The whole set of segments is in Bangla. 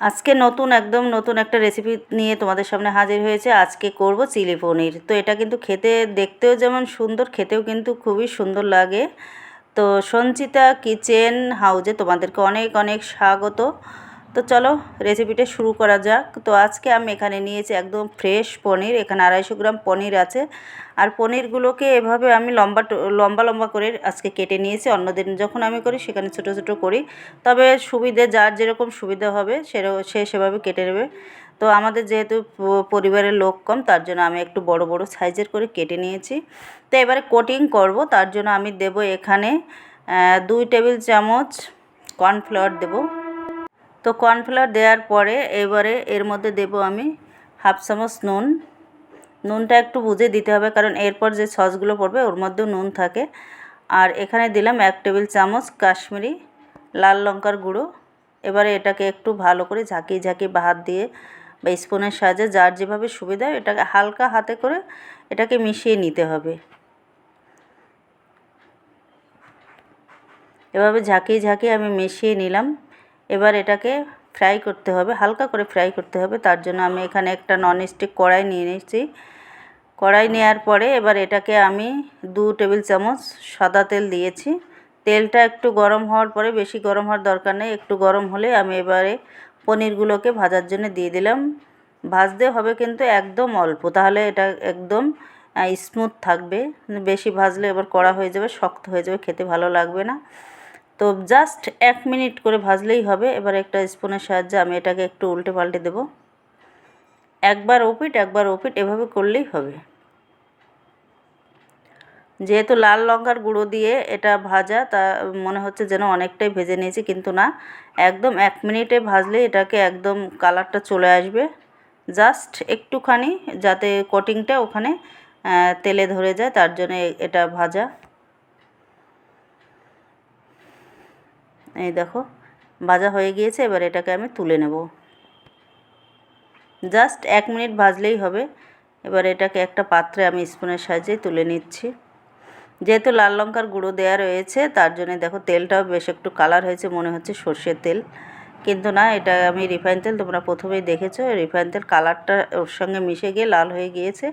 আজকে নতুন, একদম নতুন একটা রেসিপি নিয়ে তোমাদের সামনে হাজির হয়েছে। আজকে করব চিলি পনির। তো এটা কিন্তু খেতে, দেখতেও যেমন সুন্দর, খেতেও কিন্তু খুবই সুন্দর লাগে। তো সঞ্চিতা কিচেন হাউজে তোমাদেরকে অনেক অনেক স্বাগত। তো চলো রেসিপিটা শুরু করা যাক। তো আজকে আমি এখানে নিয়েছি একদম ফ্রেশ পনির, এখানে আড়াইশো গ্রাম পনির আছে। আর পনিরগুলোকে এভাবে আমি লম্বা লম্বা লম্বা করে আজকে কেটে নিয়েছি। অন্যদিন যখন আমি করি, সেখানে ছোটো ছোটো করি। তবে সুবিধে, যার যেরকম সুবিধা হবে সে সেভাবে কেটে নেবে। তো আমাদের যেহেতু পরিবারের লোক কম, তার জন্য আমি একটু বড় বড় সাইজের করে কেটে নিয়েছি। তো এবারে কোটিং করব, তার জন্য আমি দেব এখানে দুই টেবিল চামচ কর্নফ্লাওয়ার দেবো। তো কর্নফ্লাওয়ার দেওয়ার পরে এবারে এর মধ্যে দেব আমি হাফ চামচ নুন। নুনটা একটু বুঝে দিতে হবে কারণ এরপর যে সসগুলো পড়বে ওর মধ্যেও নুন থাকে। আর এখানে দিলাম এক টেবিল চামচ কাশ্মীরি লাল লঙ্কার গুঁড়ো। এবারে এটাকে একটু ভালো করে ঝাঁকিয়ে ঝাঁকিয়ে হাত দিয়ে বা স্পুনের সাহায্যে যার যেভাবে সুবিধা এটাকে হালকা হাতে করে এটাকে মিশিয়ে নিতে হবে। এভাবে ঝাঁকিয়ে ঝাঁকিয়ে আমি মিশিয়ে নিলাম। এবার এটাকে ফ্রাই করতে হবে, হালকা করে ফ্রাই করতে হবে। তার জন্য আমি এখানে একটা ননস্টিক কড়াই নিয়ে নিয়েছি। কড়াই নেওয়ার পরে এবার এটাকে আমি দু টেবিল চামচ সাদা তেল দিয়েছি। তেলটা একটু গরম হওয়ার পরে, বেশি গরম হওয়ার দরকার নেই, একটু গরম হলে আমি এবারে পনিরগুলোকে ভাজার জন্য দিয়ে দিলাম। ভাজতে হবে কিন্তু একদম অল্প, তাহলে এটা একদম স্মুথ থাকবে। বেশি ভাজলে এবার কড়া হয়ে যাবে, শক্ত হয়ে যাবে, খেতে ভালো লাগবে না। তো জাস্ট এক মিনিট করে ভাজলেই হবে। এবার একটা স্পুনের সাহায্যে আমি এটাকে একটু উল্টে পাল্টে দেবো। একবার ওপিট একবার ওপিট, এভাবে করলেই হবে। যেহেতু লাল লঙ্কার গুঁড়ো দিয়ে এটা ভাজা, তা মনে হচ্ছে যেন অনেকটাই ভেজে নিয়েছি, কিন্তু না। একদম এক মিনিটে ভাজলেই এটাকে একদম কালারটা চলে আসবে। জাস্ট একটুখানি, যাতে কোটিংটা ওখানে তেলে ধরে যায়, তার জন্য এটা ভাজা। এই দেখো, ভাজা হয়ে গিয়েছে, এবার এটাকে আমি তুলে নেব। জাস্ট এক মিনিট ভাজলেই হবে। এবার এটাকে একটা পাত্রে আমি স্পুনের সাহায্যে তুলে নিচ্ছি। যেহেতু লাল লঙ্কার গুঁড়ো দেওয়া রয়েছে, তার জন্য দেখো তেলটাও বেশ একটু কালার হয়েছে, মনে হচ্ছে সর্ষের তেল। কিন্তু না, এটা আমি রিফাইন তেল, তোমরা প্রথমেই দেখেছ রিফাইন তেল কালারটা ওর সঙ্গে মিশে গিয়ে লাল হয়ে গিয়েছে।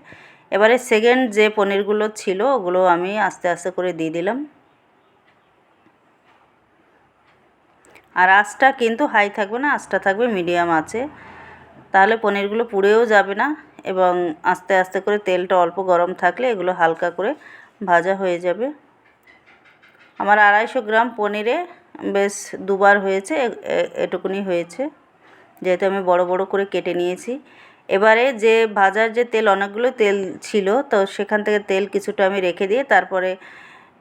এবারে সেকেন্ড যে পনিরগুলো ছিল, ওগুলো আমি আস্তে আস্তে করে দিয়ে দিলাম। আর আঁচটা কিন্তু হাই থাকবে না, আঁচটা থাকবে মিডিয়াম আছে। তাহলে পনিরগুলো পুড়েও যাবে না এবং আস্তে আস্তে করে তেলটা অল্প গরম থাকলে এগুলো হালকা করে ভাজা হয়ে যাবে। আমার আড়াইশো গ্রাম পনিরে বেশ দুবার হয়েছে এটুকুনি হয়েছে। যেহেতু আমি বড় বড় করে কেটে নিয়েছি। এবারে যে ভাজার যে তেল, অনেকগুলো তেল ছিল, তো সেখান থেকে তেল কিছুটা আমি রেখে দিয়ে তারপরে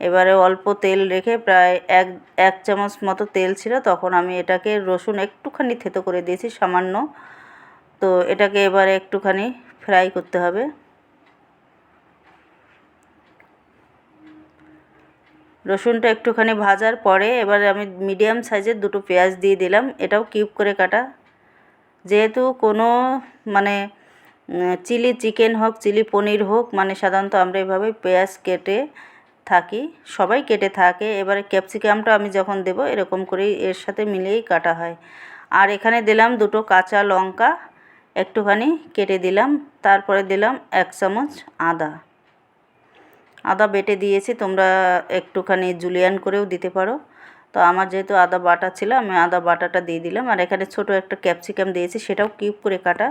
এবারে অল্প তেল রেখে প্রায় এক এক চামচ মতো তেল ছিল, তখন আমি এটাকে রসুন একটুখানি থেতো করে দিয়েছি, সামান্য। তো এটাকে এবারে একটুখানি ফ্রাই করতে হবে। রসুনটা একটুখানি ভাজার পরে এবারে আমি মিডিয়াম সাইজের দুটো পেঁয়াজ দিয়ে দিলাম, এটাও কিউব করে কাটা। যেহেতু কোনো মানে চিলি চিকেন হোক, চিলি পনির হোক মানে সাধারণত আমরা এভাবে পেঁয়াজ কেটে থাকি, সবাই কেটে থাকে। এবারে ক্যাপসিকামটা আমি যখন দেব, এরকম করেই এর সাথে মিলিয়েই কাটা হয়। আর এখানে দিলাম দুটো কাঁচা লঙ্কা, একটুখানি কেটে দিলাম, তারপরে দিলাম এক চামচ আদা। আদা বেটে দিয়েছি, তোমরা একটুখানি জুলিয়ান করেও দিতে পারো। তো আমার যেহেতু আদা বাটা ছিল, আমি আদা বাটাটা দিয়ে দিলাম। আর এখানে ছোট একটা ক্যাপসিকাম দিয়েছি, সেটাও কিউব করে কাটা।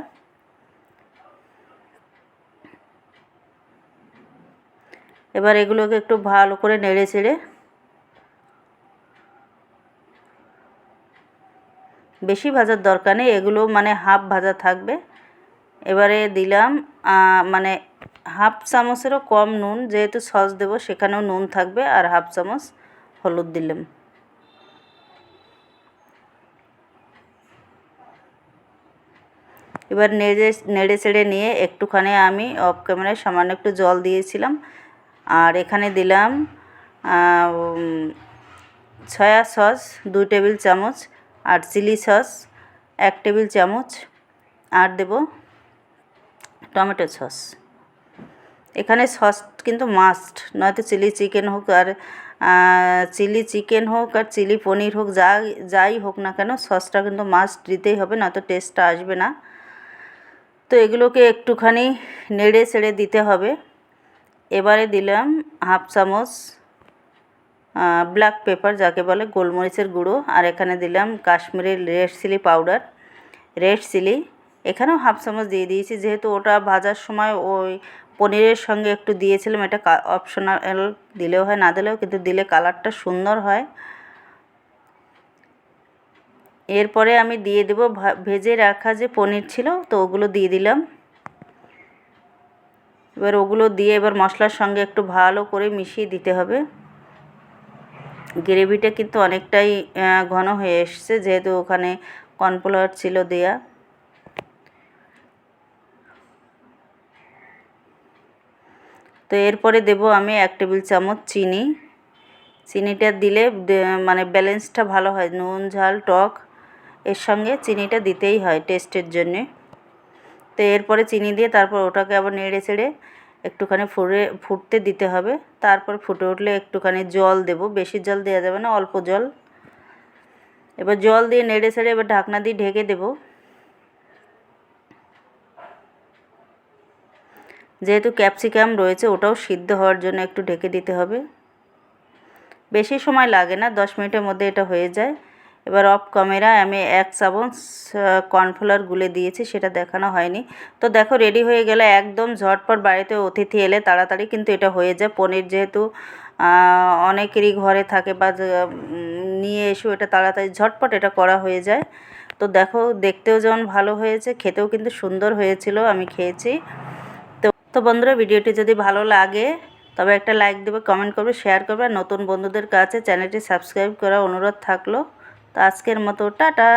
এবার এগুলোকে একটু ভালো করে নেড়ে চেড়ে বেশি ভাজার দরকার নেই, এগুলো মানে হাফ ভাজা থাকবে। এবারে দিলাম মানে হাফ চামচেরও কম নুন, যেহেতু সস দেবো সেখানেও নুন থাকবে আর হাফ চামচ হলুদ দিলাম। এবার নেড়ে নেড়ে চেড়ে নিয়ে একটুখানি আমি অফ ক্যামেরায় সামান্য একটু জল দিয়েছিলাম। আর এখানে দিলাম সয়া সস দুই টেবিল চামচ আর চিলি সস এক টেবিল চামচ আর দেব টমেটো সস। এখানে সস কিন্তু মাস্ট নয়তো চিলি চিকেন হোক আর চিলি চিকেন হোক আর চিলি পনির হোক যা যাই হোক না কেন সসটা কিন্তু মাস্ট দিতেই হবে, নয়তো টেস্টটা আসবে না। তো এগুলোকে একটুখানি নেড়ে ছেড়ে দিতে হবে। এবারে দিলাম হাফ চামচ ব্ল্যাক পেপার যাকে বলে গোলমরিচের গুঁড়ো, আর এখানে দিলাম কাশ্মীরের red chilli powder red chilli এখানেও হাফ চামচ দিয়ে দিয়েছি, যেহেতু ওটা ভাজার সময় ওই পনিরের সঙ্গে একটু দিয়েছিলাম, এটা অপশনাল দিলেও হয়, না দিলেও, কিন্তু দিলে কালারটা সুন্দর হয়। এরপরে আমি দিয়ে দেব ভেজে রাখা যে পনির ছিল, তো ওগুলো দিয়ে দিলাম। এবার ওগুলো দিয়ে এবার মশলার সঙ্গে একটু ভালো করে মিশিয়ে দিতে হবে। গ্রেভিটা কিন্তু অনেকটাই ঘন হয়ে এসছে, যেহেতু ওখানে কর্নফ্লাওয়ার ছিল দেয়া। তো এরপরে দেব আমি এক টেবিল চামচ চিনি। চিনিটা দিলে মানে ব্যালেন্সটা ভালো হয়। নুন, ঝাল, টক, এর সঙ্গে চিনিটা দিতেই হয় টেস্টের জন্যে। তো এরপরে চিনি দিয়ে তারপর ওটাকে আবার নেড়ে চেড়ে একটুখানি ফুটে ফুটতে দিতে হবে। তারপর ফুটে উঠলে একটুখানি জল দেব। বেশি জল দেওয়া যাবে না, অল্প জল। এবার জল দিয়ে নেড়ে ছেড়ে এবার ঢাকনা দিয়ে ঢেকে দেব। যেহেতু ক্যাপসিকাম রয়েছে, ওটাও সিদ্ধ হওয়ার জন্য একটু ঢেকে দিতে হবে। বেশি সময় লাগে না, দশ মিনিটের মধ্যে এটা হয়ে যায়। এবার অফ ক্যামেরায় আমি এক চামচ কর্নফ্লাওয়ার গুলে দিয়েছি, সেটা দেখানো হয়নি। তো দেখো রেডি হয়ে গেলে, একদম ঝটপট বাড়িতে অতিথি এলে তাড়াতাড়ি কিন্তু এটা হয়ে যায়। পনির যেহেতু অনেকেরই ঘরে থাকে বা নিয়ে এসেও এটা তাড়াতাড়ি, ঝটপট এটা করা হয়ে যায়। তো দেখো, দেখতেও যেমন ভালো হয়েছে, খেতেও কিন্তু সুন্দর হয়েছিল, আমি খেয়েছি। তো তো বন্ধুরা, ভিডিওটি যদি ভালো লাগে, তবে একটা লাইক দেবে কমেন্ট করবে শেয়ার করবে। আর নতুন বন্ধুদের কাছে চ্যানেলটি সাবস্ক্রাইব করার অনুরোধ থাকল। তো আজকের মতো টাটা।